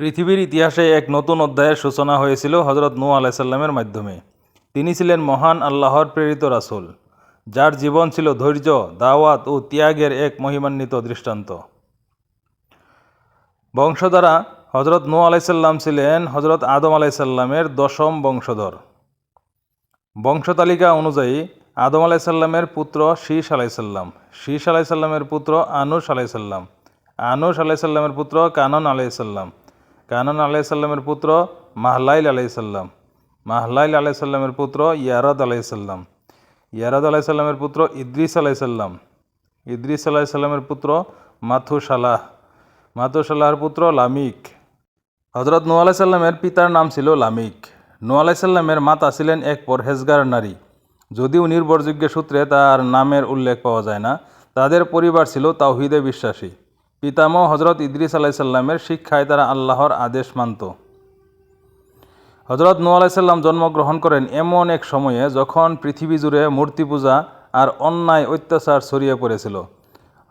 পৃথিবীর ইতিহাসে এক নতুন অধ্যায়ের সূচনা হয়েছিল হজরত নূ আলাইসাল্লামের মাধ্যমে। তিনি ছিলেন মহান আল্লাহর প্রেরিত রাসুল, যার জীবন ছিল ধৈর্য, দাওয়াত ও ত্যাগের এক মহিমান্বিত দৃষ্টান্ত। বংশধারা হজরত নূ আলাইসাল্লাম ছিলেন হজরত আদম আলাইসাল্লামের দশম বংশধর। বংশতালিকা অনুযায়ী আদম আলাইসাল্লামের পুত্র শীষ আলাইসাল্লাম শীষ আলাইসাল্লামের পুত্র আনুস আলাইসাল্লাম আনুস আলাইসাল্লামের পুত্র কানন আলাইসাল্লাম কানন আলাইসাল্লামের পুত্র মাহলাইল আলাইসাল্লাম মাহলাইল আলাইসাল্লামের পুত্র ইয়ারদ আলাইসাল্লাম ইয়ারদ আলাইসাল্লামের পুত্র ইদ্রিস আলাইসাল্লাম ইদ্রিস আলাইসাল্লামের পুত্র মাথু সালাহ মাথু সালাহর পুত্র লামিক। হজরত নূ আলাইসাল্লামের পিতার নাম ছিল লামিক। নূ আলাইসাল্লামের মাতা ছিলেন এক পরহেজগার নারী। যদিও নির্ভরযোগ্য সূত্রে তার নামের উল্লেখ পাওয়া যায় না, তাদের পরিবার ছিল তাওহিদে বিশ্বাসী। পিতামহ হজরত ইদ্রিস আলাইসাল্লামের শিক্ষায় তারা আল্লাহর আদেশ মানত। হজরত নূ আলাইসাল্লাম জন্মগ্রহণ করেন এমন এক সময়ে যখন পৃথিবী জুড়ে মূর্তি পূজা আর অন্যায় অত্যাচার ছড়িয়ে পড়েছিল।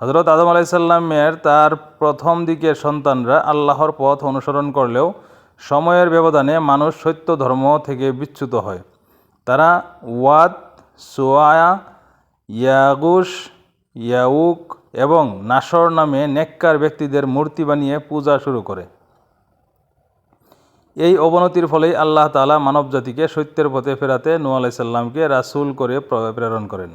হজরত আদম আলাইসাল্লামের তার প্রথম দিকের সন্তানরা আল্লাহর পথ অনুসরণ করলেও সময়ের ব্যবধানে মানুষ সত্য ধর্ম থেকে বিচ্যুত হয়। তারা ওয়াদ সোয়া ইয়াগুস ইয়াউক এবং নাসর নামে নেককার ব্যক্তিদের মূর্তি বানিয়ে পূজা শুরু করে। এই অবনতির ফলেই আল্লাহ তালা মানবজাতিকে সত্যের পথে ফেরাতে নূ আলাইসাল্লামকে রাসুল করে প্রেরণ করেন।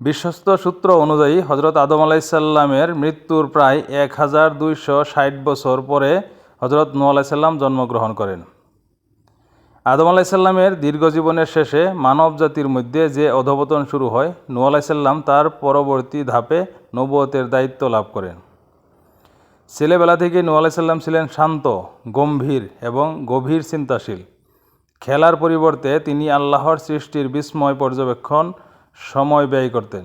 বিশ্বস্ত সূত্র অনুযায়ী হজরত আদম আলাইসাল্লামের মৃত্যুর প্রায় এক হাজার দুইশো ষাট বছর পরে হজরত নূ আলাইসাল্লাম জন্মগ্রহণ করেন। আদম আলাইসাল্লামের দীর্ঘ জীবনের শেষে মানব জাতির মধ্যে যে অধপতন শুরু হয় নূ আলাইসাল্লাম তার পরবর্তী ধাপে নবতের দায়িত্ব লাভ করেন। ছেলেবেলা থেকে নূ আলাইসাল্লাম ছিলেন শান্ত, গম্ভীর এবং গভীর চিন্তাশীল। খেলার পরিবর্তে তিনি আল্লাহর সৃষ্টির বিস্ময় পর্যবেক্ষণ, সময় ব্যয় করতেন।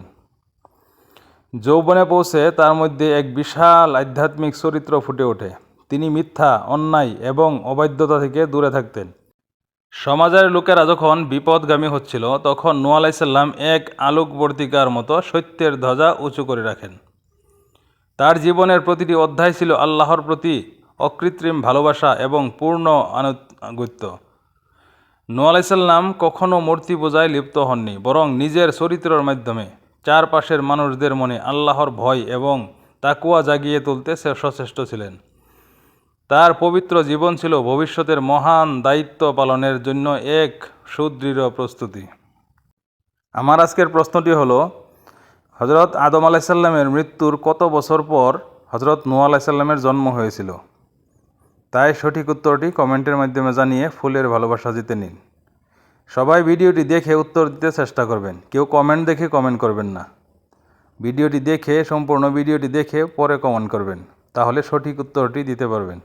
যৌবনে পৌঁছে তার মধ্যে এক বিশাল আধ্যাত্মিক চরিত্র ফুটে ওঠে। তিনি মিথ্যা, অন্যায় এবং অবাধ্যতা থেকে দূরে থাকতেন। সমাজের লোকেরা যখন বিপদগামী হচ্ছিল, তখন নূ আলাইসাল্লাম এক আলোকবর্তিকার মতো সত্যের ধ্বজা উঁচু করে রাখেন। তার জীবনের প্রতিটি অধ্যায় ছিল আল্লাহর প্রতি অকৃত্রিম ভালোবাসা এবং পূর্ণ আনুগত্য। নূ আলাইসাল্লাম কখনও মূর্তি পূজায় লিপ্ত হননি, বরং নিজের চরিত্রের মাধ্যমে। চারপাশের মানুষদের মনে আল্লাহর ভয় এবং তাকুয়া জাগিয়ে তুলতে সচেষ্ট ছিলেন। তার পবিত্র জীবন ছিল ভবিষ্যতের মহান দায়িত্ব পালনের জন্য এক সুদৃঢ় প্রস্তুতি। আমার আজকের প্রশ্নটি হল হজরত আদম আলাইসাল্লামের মৃত্যুর কত বছর পর হজরত নূ আলাইসাল্লামের জন্ম হয়েছিল? তাই সঠিক উত্তরটি কমেন্টের মাধ্যমে জানিয়ে ফুলের ভালোবাসা জিতে নিন। সবাই ভিডিওটি দেখে উত্তর দিতে চেষ্টা করবেন। কেউ কমেন্ট দেখে কমেন্ট করবেন না। ভিডিওটি দেখে, সম্পূর্ণ ভিডিওটি দেখে পরে কমেন্ট করবেন। তাহলে সঠিক উত্তরটি দিতে পারবেন।